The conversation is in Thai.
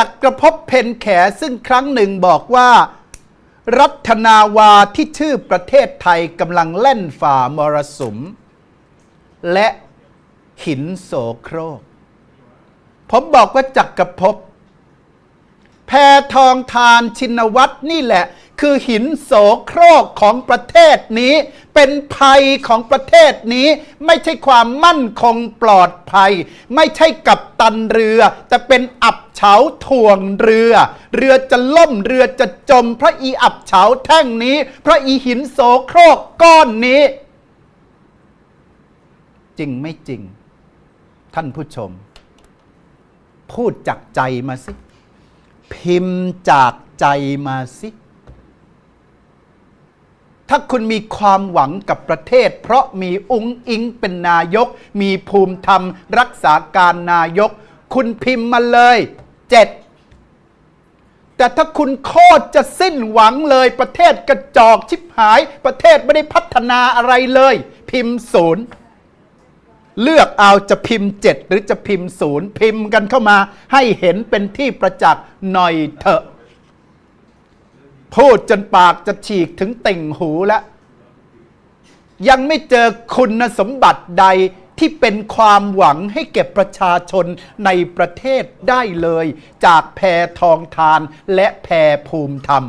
จักรภพเพนแขซึ่งครั้งหนึ่งบอกว่า รัฐนาวาที่ชื่อประเทศไทยกำลังเล่นฝ่ามรสุม และหินโสโครก ผมบอกว่าจักรภพแพทองทานชินวัตรนี่แหละ คือหินโสโครกของประเทศนี้ เป็นภัยของประเทศนี้ ไม่ใช่ความมั่นคงปลอดภัย ไม่ใช่กับตันเรือ แต่เป็นอับเฉาถ่วงเรือ เรือจะล่มเรือจะจม พระอีอับเฉาแท่งนี้ พระอีหินโสโครกก้อนนี้ จริงไม่จริง ท่านผู้ชม พูดจากใจมาสิ พิมพ์จากใจมาสิ ถ้าคุณมีความหวังกับประเทศ เพราะมีอุ้งอิงเป็นนายก มีภูมิธรรม รักษาการนายก คุณพิมพ์มาเลยเจ็ดแต่ถ้าคุณโคตรจะสิ้นหวังเลย ประเทศกระจอกชิบหาย ประเทศไม่ได้พัฒนาอะไรเลย พิมพ์ศูนย์เลือกเอาจะพิมพ์เจ็ดหรือจะพิมพ์ศูนย์พิมพ์กันเข้ามา ให้เห็นเป็นที่ประจักษ์หน่อยเถอะ พูดจนปากจะฉีกถึงติ่งหูแล้วยังไม่เจอคุณสมบัติใดที่เป็นความหวังให้เก็บประชาชนในประเทศได้เลย จากแพทองทานและแพภูมิธรรม